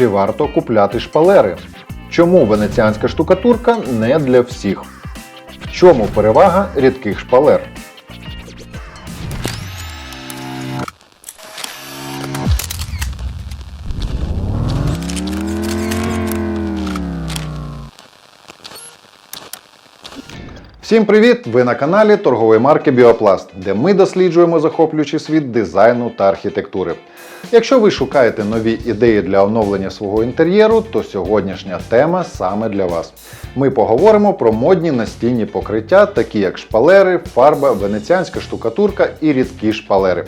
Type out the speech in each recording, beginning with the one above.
Чи варто купляти шпалери? Чому венеціанська штукатурка не для всіх? В чому перевага рідких шпалер? Всім привіт! Ви на каналі торгової марки Біопласт, де ми досліджуємо захоплюючий світ дизайну та архітектури. Якщо ви шукаєте нові ідеї для оновлення свого інтер'єру, то сьогоднішня тема саме для вас. Ми поговоримо про модні настінні покриття, такі як шпалери, фарба, венеціанська штукатурка і рідкі шпалери.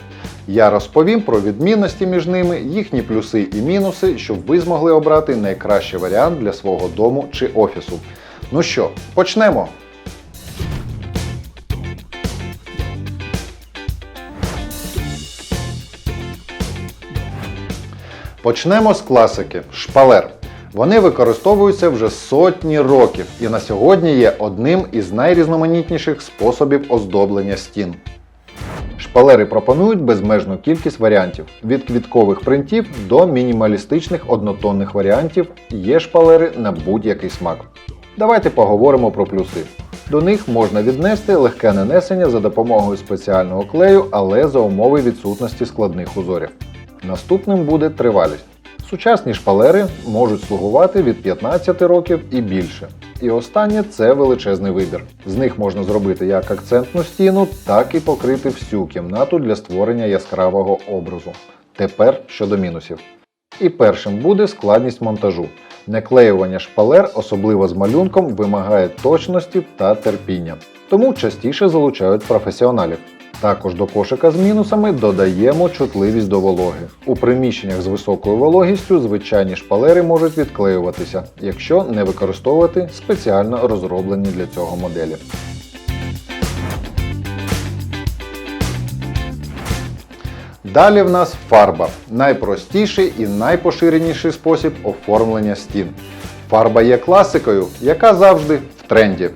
Я розповім про відмінності між ними, їхні плюси і мінуси, щоб ви змогли обрати найкращий варіант для свого дому чи офісу. Ну що, почнемо! Почнемо з класики шпалер. Вони використовуються вже сотні років і на сьогодні є одним із найрізноманітніших способів оздоблення стін. Шпалери пропонують безмежну кількість варіантів від квіткових принтів до мінімалістичних однотонних варіантів. Є шпалери на будь-який смак. Давайте поговоримо про плюси. До них можна віднести легке нанесення за допомогою спеціального клею, але за умови відсутності складних узорів. Наступним буде тривалість. Сучасні шпалери можуть слугувати від 15 років і більше. І останнє це величезний вибір. З них можна зробити як акцентну стіну, так і покрити всю кімнату для створення яскравого образу. Тепер щодо мінусів. І першим буде складність монтажу. Неклеювання шпалер, особливо з малюнком, вимагає точності та терпіння, тому частіше залучають професіоналів. Також до кошика з мінусами додаємо чутливість до вологи. У приміщеннях з високою вологістю звичайні шпалери можуть відклеюватися, якщо не використовувати спеціально розроблені для цього моделі. Далі в нас фарба найпростіший і найпоширеніший спосіб оформлення стін. Фарба є класикою, яка завжди в тренді.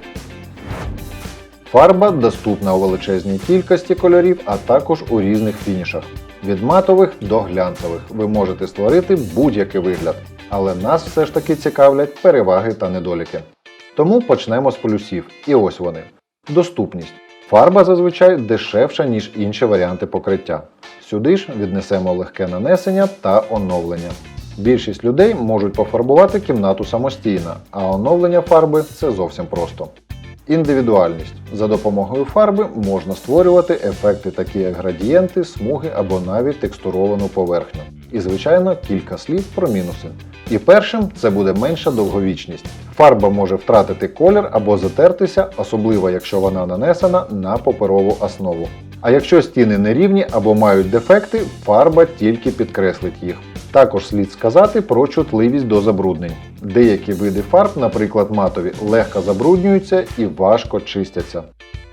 Фарба доступна у величезній кількості кольорів, а також у різних фінішах. Від матових до глянцевих ви можете створити будь-який вигляд, але нас все ж таки цікавлять переваги та недоліки. Тому почнемо з плюсів. І ось вони. Доступність. Фарба зазвичай дешевша, ніж інші варіанти покриття. Сюди ж віднесемо легке нанесення та оновлення. Більшість людей можуть пофарбувати кімнату самостійно, а оновлення фарби це зовсім просто. Індивідуальність. За допомогою фарби можна створювати ефекти, такі як градієнти, смуги або навіть текстуровану поверхню. І, звичайно, кілька слів про мінуси. І першим це буде менша довговічність. Фарба може втратити колір або затертися, особливо якщо вона нанесена на паперову основу. А якщо стіни нерівні або мають дефекти, фарба тільки підкреслить їх. Також слід сказати про чутливість до забруднень. Деякі види фарб, наприклад матові, легко забруднюються і важко чистяться.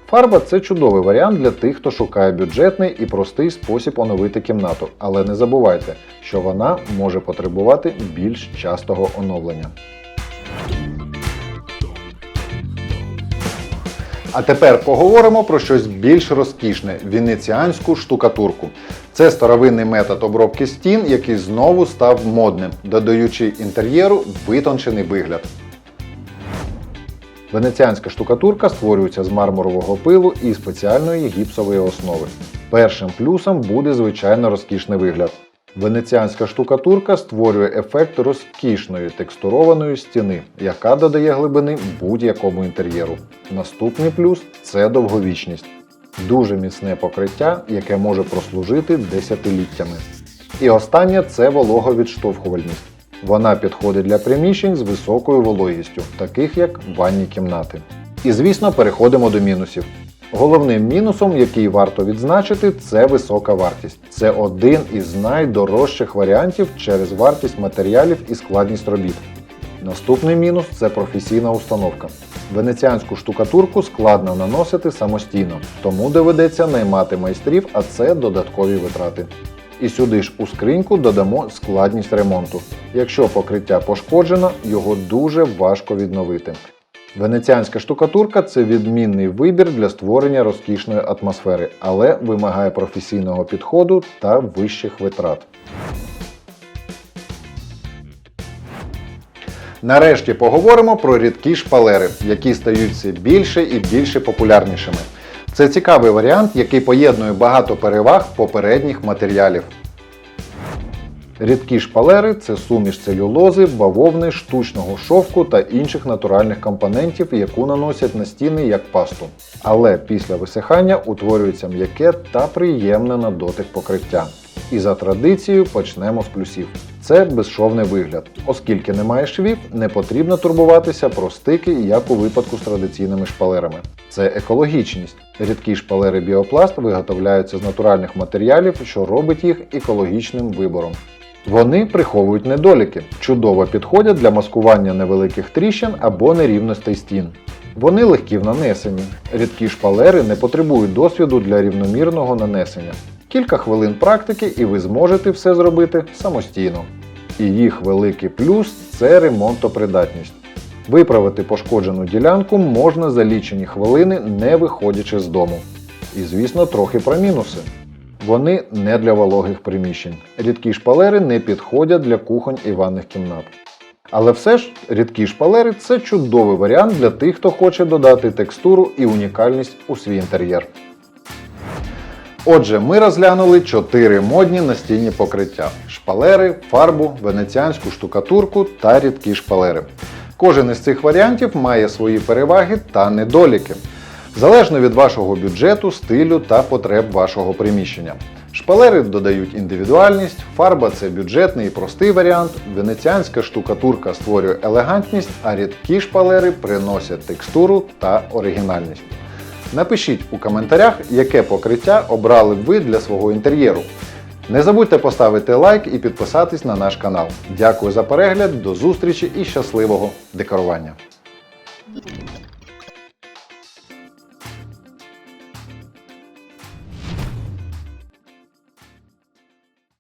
Фарба це чудовий варіант для тих, хто шукає бюджетний і простий спосіб оновити кімнату, але не забувайте, що вона може потребувати більш частого оновлення. А тепер поговоримо про щось більш розкішне венеціанську штукатурку. Це старовинний метод обробки стін, який знову став модним, додаючи інтер'єру витончений вигляд. Венеціанська штукатурка створюється з мармурового пилу і спеціальної гіпсової основи. Першим плюсом буде звичайно розкішний вигляд. Венеціанська штукатурка створює ефект розкішної текстурованої стіни, яка додає глибини будь-якому інтер'єру. Наступний плюс це довговічність. Дуже міцне покриття, яке може прослужити десятиліттями. І останнє це вологовідштовхувальність. Вона підходить для приміщень з високою вологістю, таких як ванні кімнати. І звісно, переходимо до мінусів. Головним мінусом, який варто відзначити, це висока вартість. Це один із найдорожчих варіантів через вартість матеріалів і складність робіт. Наступний мінус це професійна установка. Венеціанську штукатурку складно наносити самостійно, тому доведеться наймати майстрів, а це додаткові витрати. І сюди ж у скриньку додамо складність ремонту. Якщо покриття пошкоджено, його дуже важко відновити. Венеціанська штукатурка це відмінний вибір для створення розкішної атмосфери, але вимагає професійного підходу та вищих витрат. Нарешті поговоримо про рідкі шпалери, які стають все більше і більше популярнішими. Це цікавий варіант, який поєднує багато переваг попередніх матеріалів. Рідкі шпалери це суміш целюлози, бавовни, штучного шовку та інших натуральних компонентів, яку наносять на стіни як пасту. Але після висихання утворюється м'яке та приємне на дотик покриття. І за традицією почнемо з плюсів. Це безшовний вигляд. Оскільки немає швів, не потрібно турбуватися про стики, як у випадку з традиційними шпалерами. Це екологічність. Рідкі шпалери біопласт виготовляються з натуральних матеріалів, що робить їх екологічним вибором. Вони приховують недоліки, чудово підходять для маскування невеликих тріщин або нерівностей стін. Вони легкі в нанесенні. Рідкі шпалери не потребують досвіду для рівномірного нанесення. Кілька хвилин практики і ви зможете все зробити самостійно. І їх великий плюс це ремонтопридатність. Виправити пошкоджену ділянку можна за лічені хвилини, не виходячи з дому. І звісно, трохи про мінуси. Вони не для вологих приміщень. Рідкі шпалери не підходять для кухонь і ванних кімнат. Але все ж рідкі шпалери це чудовий варіант для тих, хто хоче додати текстуру і унікальність у свій інтер'єр. Отже, ми розглянули 4 модні настінні покриття: шпалери, фарбу, венеціанську штукатурку та рідкі шпалери. Кожен із цих варіантів має свої переваги та недоліки, залежно від вашого бюджету, стилю та потреб вашого приміщення. Шпалери додають індивідуальність, фарба це бюджетний і простий варіант, венеціанська штукатурка створює елегантність, а рідкі шпалери приносять текстуру та оригінальність. Напишіть у коментарях, яке покриття обрали б ви для свого інтер'єру. Не забудьте поставити лайк і підписатись на наш канал. Дякую за перегляд, до зустрічі і щасливого декорування!